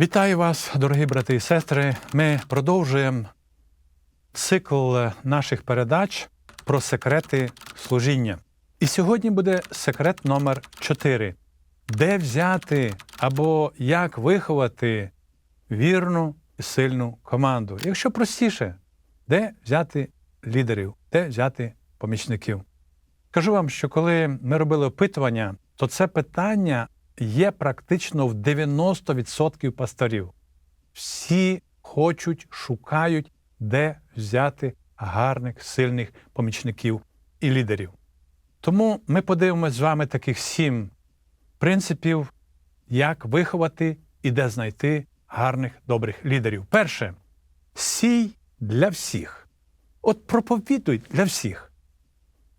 Вітаю вас, дорогі брати і сестри. Ми продовжуємо цикл наших передач про секрети служіння. І сьогодні буде секрет номер 4. Де взяти або як виховати вірну і сильну команду? Якщо простіше, де взяти лідерів, де взяти помічників? Кажу вам, що коли ми робили опитування, то це питання є практично в 90% пасторів. Всі хочуть, шукають, де взяти гарних, сильних помічників і лідерів. Тому ми подивимося з вами таких сім принципів, як виховати і де знайти гарних, добрих лідерів. Перше сій для всіх. От проповідуй для всіх.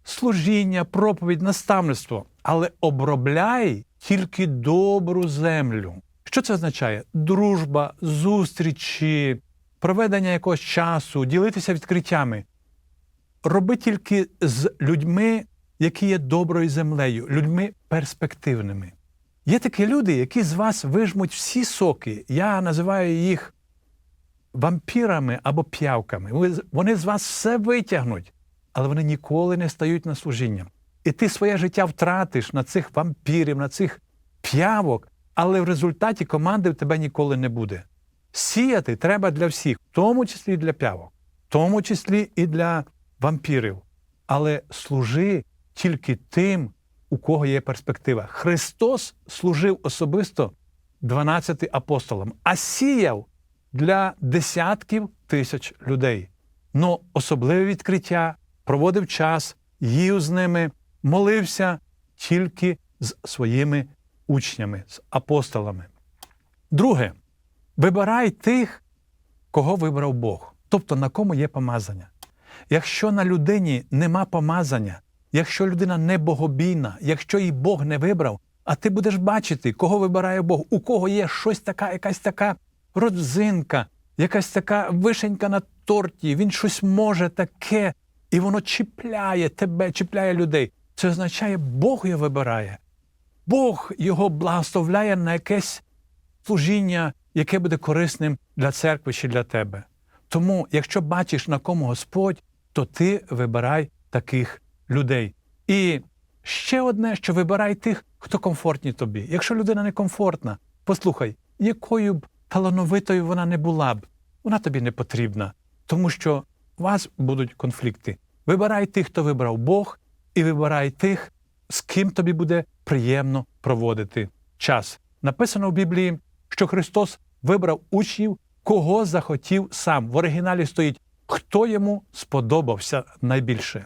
Служіння, проповідь, наставництво, але обробляй тільки добру землю. Що це означає? Дружба, зустрічі, проведення якогось часу, ділитися відкриттями. Роби тільки з людьми, які є доброю землею, людьми перспективними. Є такі люди, які з вас вижмуть всі соки. Я називаю їх вампірами або п'явками. Вони з вас все витягнуть, але вони ніколи не стають на служіння. І ти своє життя втратиш на цих вампірів, на цих п'явок, але в результаті команди в тебе ніколи не буде. Сіяти треба для всіх, в тому числі і для п'явок, в тому числі і для вампірів. Але служи тільки тим, у кого є перспектива. Христос служив особисто 12 апостолам, а сіяв для десятків тисяч людей. Но особливе відкриття проводив час, їв з ними, молився тільки з своїми учнями, з апостолами. Друге, вибирай тих, кого вибрав Бог, тобто на кому є помазання. Якщо на людині нема помазання, якщо людина не богобійна, якщо її Бог не вибрав, а ти будеш бачити, кого вибирає Бог, у кого є щось така, якась така родзинка, якась така вишенька на торті, він щось може таке, і воно чіпляє тебе, чіпляє людей. Це означає, Бог його вибирає. Бог його благословляє на якесь служіння, яке буде корисним для церкви чи для тебе. Тому, якщо бачиш на кому Господь, то ти вибирай таких людей. І ще одне, що вибирай тих, хто комфортні тобі. Якщо людина не комфортна, послухай, якою б талановитою вона не була б, вона тобі не потрібна, тому що у вас будуть конфлікти. Вибирай тих, хто вибрав Бог, і вибирай тих, з ким тобі буде приємно проводити час. Написано в Біблії, що Христос вибрав учнів, кого захотів сам. В оригіналі стоїть, хто йому сподобався найбільше.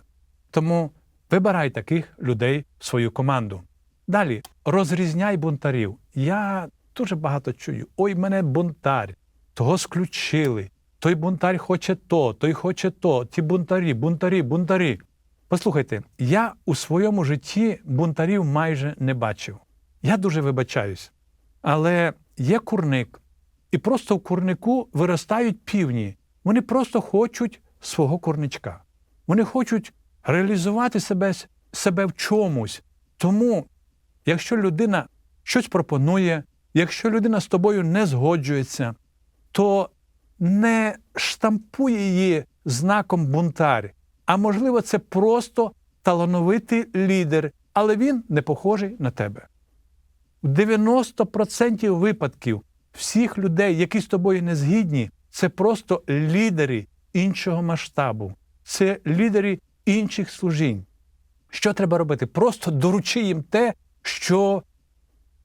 Тому вибирай таких людей в свою команду. Далі розрізняй бунтарів. Я дуже багато чую. Ой, мене бунтар, того сключили. Той бунтар хоче то, той хоче то. Ті бунтарі, бунтарі, бунтарі. Послухайте, я у своєму житті бунтарів майже не бачив. Я дуже вибачаюсь. Але є курник, і просто в курнику виростають півні. Вони просто хочуть свого курничка. Вони хочуть реалізувати себе, себе в чомусь. Тому, якщо людина щось пропонує, якщо людина з тобою не згоджується, то не штампуй її знаком бунтар. А можливо, це просто талановитий лідер, але він не похожий на тебе. В 90% випадків всіх людей, які з тобою не згідні, це просто лідери іншого масштабу, це лідери інших служінь. Що треба робити? Просто доручи їм те, що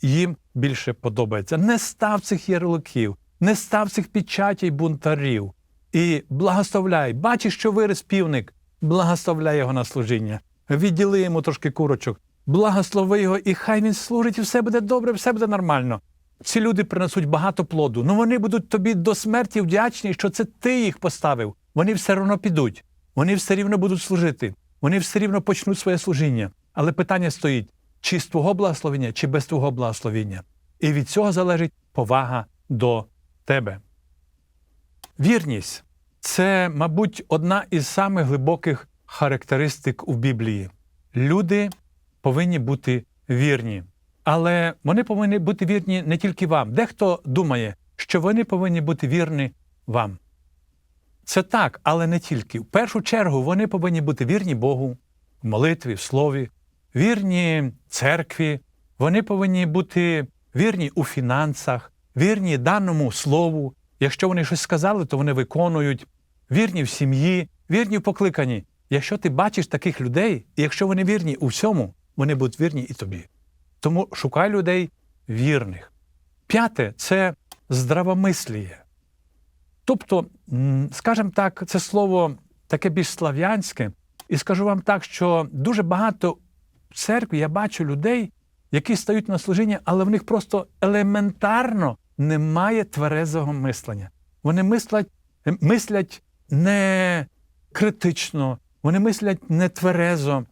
їм більше подобається. Не став цих ярликів, не став цих печатей бунтарів. І благословляй. Бачиш, що виріс півник, благословляй його на служіння. Відділи йому трошки курочок, благослови його, і хай він служить, і все буде добре, все буде нормально. Ці люди принесуть багато плоду, але вони будуть тобі до смерті вдячні, що це ти їх поставив. Вони все одно підуть, вони все рівно будуть служити, вони все рівно почнуть своє служіння. Але питання стоїть: чи з твого благословення, чи без твого благословення. І від цього залежить повага до тебе. Вірність це, мабуть, одна із самих глибоких характеристик у Біблії. Люди повинні бути вірні. Але вони повинні бути вірні не тільки вам. Дехто думає, що вони повинні бути вірні вам. Це так, але не тільки. В першу чергу вони повинні бути вірні Богу в молитві, в слові, вірні церкві, вони повинні бути вірні у фінансах, вірні даному слову. Якщо вони щось сказали, то вони виконують, вірні в сім'ї, вірні в покликанні. Якщо ти бачиш таких людей, і якщо вони вірні у всьому, вони будуть вірні і тобі. Тому шукай людей вірних. П'яте це здравомисліє. Тобто, скажімо так, це слово таке більш слав'янське, і скажу вам так, що дуже багато в церкві я бачу людей, які стають на служіння, але в них просто елементарно немає тверезого мислення. Вони мислять, мислять не критично, вони мислять не тверезо.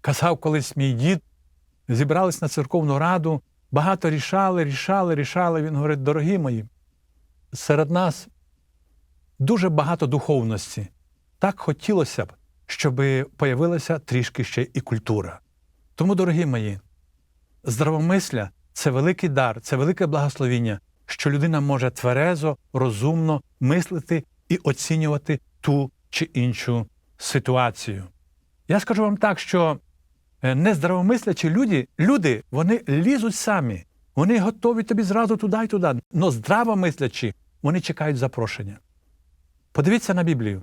Казав колись мій дід, зібрались на церковну раду, багато рішали, рішали, рішали. Він говорить, дорогі мої, серед нас дуже багато духовності. Так хотілося б, щоб появилася трішки ще і культура. Тому, дорогі мої, здравомисля це великий дар, це велике благословіння, що людина може тверезо, розумно мислити і оцінювати ту чи іншу ситуацію. Я скажу вам так, що е, нездравомислячі люди, люди вони лізуть самі, вони готові тобі зразу туди і туди. Но здравомислячі, вони чекають запрошення. Подивіться на Біблію.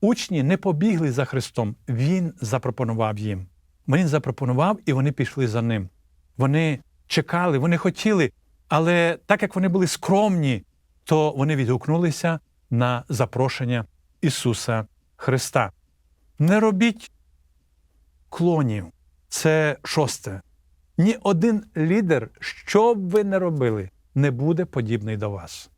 Учні не побігли за Христом, Він запропонував їм. Він запропонував, і вони пішли за ним. Вони чекали, вони хотіли, але так як вони були скромні, то вони відгукнулися на запрошення Ісуса Христа. Не робіть клонів. Це шосте. Ні один лідер, що б ви не робили, не буде подібний до вас.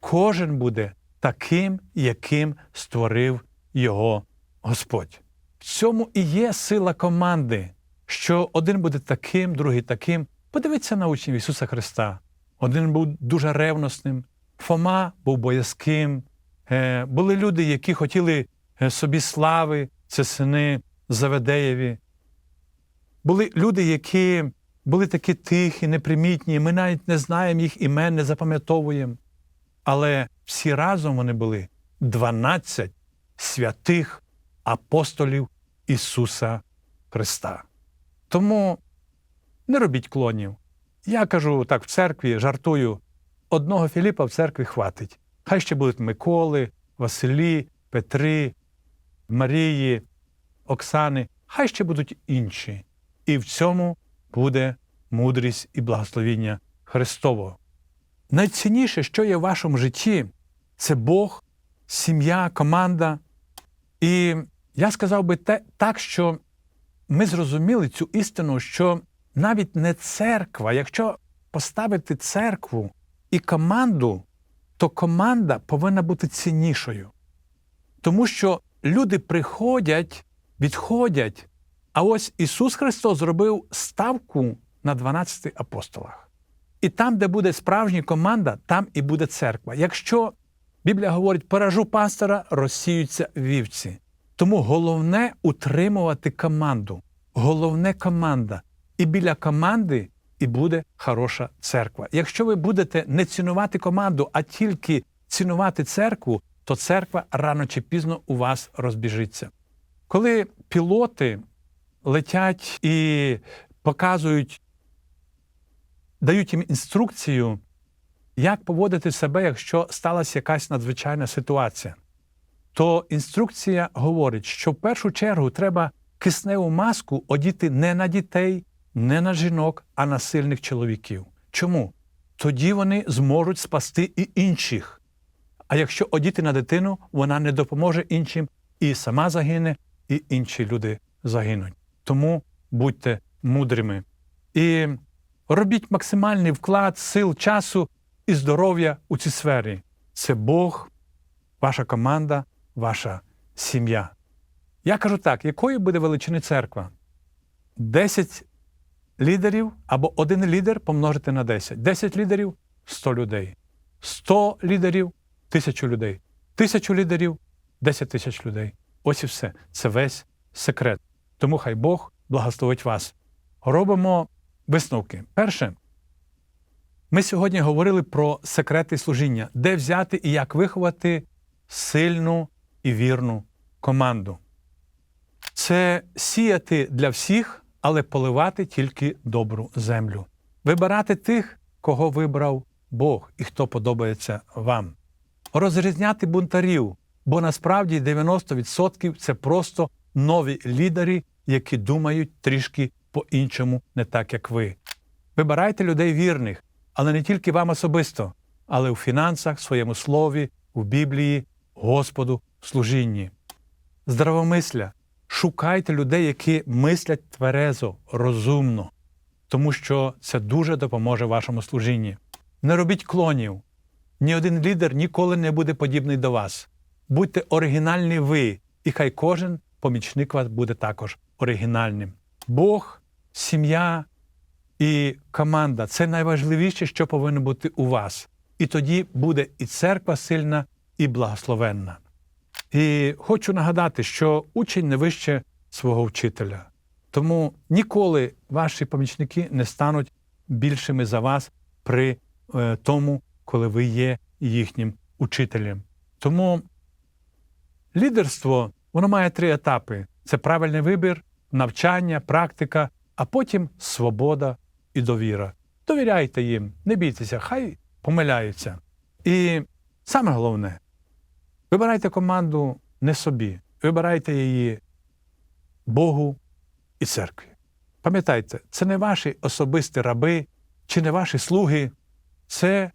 Кожен буде таким, яким створив його Господь. В цьому і є сила команди, що один буде таким, другий таким. Подивіться на учнів Ісуса Христа. Один був дуже ревносним, Фома був боязким. Е, Були люди, які хотіли е, собі слави, це сини Заведеєві. Були люди, які були такі тихі, непримітні, ми навіть не знаємо їх імен, не запам'ятовуємо. Але всі разом вони були 12 святих апостолів Ісуса Христа. Тому не робіть клонів. Я кажу так в церкві, жартую, одного Філіпа в церкві хватить. Хай ще будуть Миколи, Василі, Петри, Марії, Оксани, хай ще будуть інші. І в цьому буде мудрість і благословіння Христового. Найцінніше, що є в вашому житті, це Бог, сім'я, команда. І я сказав би те, так, що ми зрозуміли цю істину, що навіть не церква, якщо поставити церкву і команду, то команда повинна бути ціннішою. Тому що люди приходять, відходять. А ось Ісус Христос зробив ставку на 12 апостолах. І там, де буде справжня команда, там і буде церква. Якщо Біблія говорить, поражу пастора, розсіються вівці. Тому головне утримувати команду. Головне команда. І біля команди і буде хороша церква. Якщо ви будете не цінувати команду, а тільки цінувати церкву, то церква рано чи пізно у вас розбіжиться. Коли пілоти летять і показують, дають їм інструкцію, як поводити себе, якщо сталася якась надзвичайна ситуація, то інструкція говорить, що в першу чергу треба кисневу маску одіти не на дітей, не на жінок, а на сильних чоловіків. Чому? Тоді вони зможуть спасти і інших. А якщо одіти на дитину, вона не допоможе іншим і сама загине, і інші люди загинуть. Тому будьте мудрими. І робіть максимальний вклад сил, часу і здоров'я у цій сфері. Це Бог, ваша команда, ваша сім'я. Я кажу так: якою буде величини церква? 10 лідерів або один лідер помножити на 10. 10 лідерів 100 людей. 100 лідерів тисячу людей. Тисячу лідерів 10 тисяч людей. Ось і все. Це весь секрет. Тому хай Бог благословить вас. Робимо висновки. Перше, Ми сьогодні говорили про секрети служіння, де взяти і як виховати сильну і вірну команду. Це сіяти для всіх, але поливати тільки добру землю. Вибирати тих, кого вибрав Бог і хто подобається вам. Розрізняти бунтарів, бо насправді 90% це просто нові лідери, які думають трішки по-іншому, не так, як ви. Вибирайте людей вірних, але не тільки вам особисто, але у фінансах, своєму слові, у Біблії, Господу, служінні. Здравомисля. Шукайте людей, які мислять тверезо, розумно, тому що це дуже допоможе вашому служінні. Не робіть клонів. Ні один лідер ніколи не буде подібний до вас. Будьте оригінальні ви, і хай кожен помічник вас буде також оригінальним. Бог, сім'я і команда це найважливіше, що повинно бути у вас. І тоді буде і церква сильна, і благословенна. І хочу нагадати, що учень не вище свого вчителя. Тому ніколи ваші помічники не стануть більшими за вас при е, тому, коли ви є їхнім учителем. Тому лідерство воно має три етапи: це правильний вибір, навчання, практика, а потім свобода і довіра. Довіряйте їм, не бійтеся, хай помиляються. І саме головне, вибирайте команду не собі, вибирайте її Богу і церкві. Пам'ятайте, це не ваші особисті раби чи не ваші слуги, це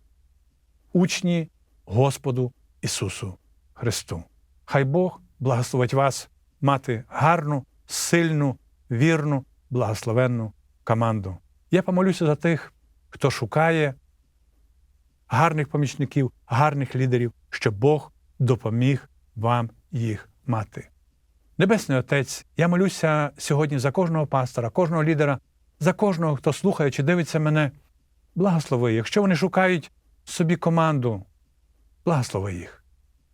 учні Господу Ісусу Христу. Хай Бог благословить вас мати гарну, сильну, вірну, благословенну команду. Я помолюся за тих, хто шукає гарних помічників, гарних лідерів, щоб Бог допоміг вам їх мати. Небесний Отець, я молюся сьогодні за кожного пастора, кожного лідера, за кожного, хто слухає чи дивиться мене. Благослови, якщо вони шукають собі команду, благослови їх.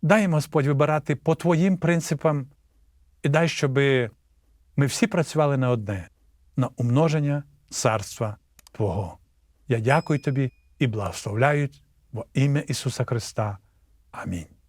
Дай їм Господь вибирати по Твоїм принципам і дай, щоб ми всі працювали на одне на умноження царства Твого. Я дякую тобі і благословляю во ім'я Ісуса Христа. Амінь.